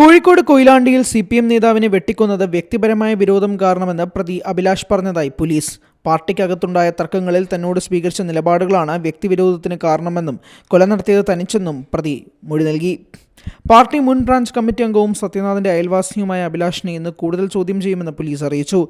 കോഴിക്കോട് കൊയിലാണ്ടിയിൽ C P M നേതാവിനെ വെട്ടിക്കൊന്നത് വ്യക്തിപരമായ വിരോധം കാരണമെന്ന് പ്രതി അഭിലാഷ് പറഞ്ഞതായി പോലീസ്. പാർട്ടിക്കകത്തുണ്ടായ തർക്കങ്ങളിൽ തന്നോട് സ്വീകരിച്ച നിലപാടുകളാണ് വ്യക്തിവിരോധത്തിന് കാരണമെന്നും കൊല നടത്തിയത് തനിച്ചെന്നും പ്രതി മൊഴി നൽകി. പാർട്ടി മുൻ ബ്രാഞ്ച് കമ്മിറ്റി അംഗവും സത്യനാഥിന്റെ അയൽവാസിയുമായ അഭിലാഷിനെ ഇന്ന് കൂടുതൽ ചോദ്യം ചെയ്യുമെന്ന് പോലീസ് അറിയിച്ചു.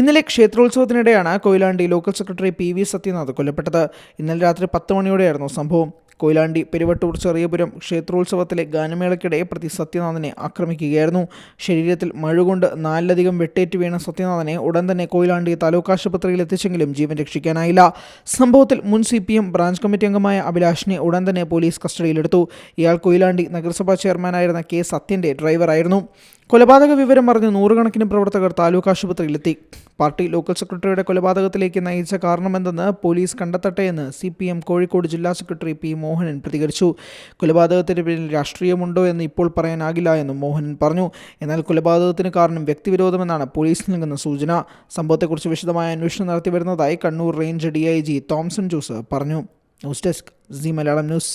ഇന്നലെ ക്ഷേത്രോത്സവത്തിനിടെയാണ് Koyilandy local secretary P V Sathyanath കൊല്ലപ്പെട്ടത്. ഇന്നലെ രാത്രി പത്ത് മണിയോടെയായിരുന്നു സംഭവം. കൊയിലാണ്ടി പെരുവട്ടൂർ ചെറിയപുരം ക്ഷേത്രോത്സവത്തിലെ ഗാനമേളയ്ക്കിടെ പ്രതി സത്യനാഥനെ ആക്രമിക്കുകയായിരുന്നു. ശരീരത്തിൽ മഴുകൊണ്ട് നാലിലധികം വെട്ടേറ്റ് വീണ സത്യനാഥനെ ഉടൻ തന്നെ കൊയിലാണ്ടി താലൂക്ക് ആശുപത്രിയിൽ എത്തിച്ചെങ്കിലും ജീവൻ രക്ഷിക്കാനായില്ല. സംഭവത്തിൽ മുൻ C P M branch committee അംഗമായ അഭിലാഷിനെ ഉടൻ തന്നെ പോലീസ് കസ്റ്റഡിയിലെടുത്തു. ഇയാൾ കൊയിലാണ്ടി നഗരസഭാ ചെയർമാനായിരുന്ന കെ സത്യന്റെ ഡ്രൈവറായിരുന്നു. കൊലപാതക വിവരം അറിഞ്ഞ് നൂറുകണക്കിന് പ്രവർത്തകർ താലൂക്ക് ആശുപത്രിയിലെത്തി. പാർട്ടി ലോക്കൽ സെക്രട്ടറിയുടെ കൊലപാതകത്തിലേക്ക് നയിച്ച കാരണമെന്തെന്ന് പോലീസ് കണ്ടെത്തട്ടെ എന്ന് സി പി എം കോഴിക്കോട് ജില്ലാ സെക്രട്ടറി പി മോഹനൻ പ്രതികരിച്ചു. കൊലപാതകത്തിന് പിന്നിൽ രാഷ്ട്രീയമുണ്ടോ എന്ന് ഇപ്പോൾ പറയാനാകില്ല എന്നും മോഹനൻ പറഞ്ഞു. എന്നാൽ കൊലപാതകത്തിന് കാരണം വ്യക്തിവിരോധമെന്നാണ് പോലീസ് നൽകുന്ന സൂചന. സംഭവത്തെക്കുറിച്ച് വിശദമായ അന്വേഷണം നടത്തി വരുന്നതായി Kannur range D I G Thomson Jose പറഞ്ഞു. News desk C Malayalam news.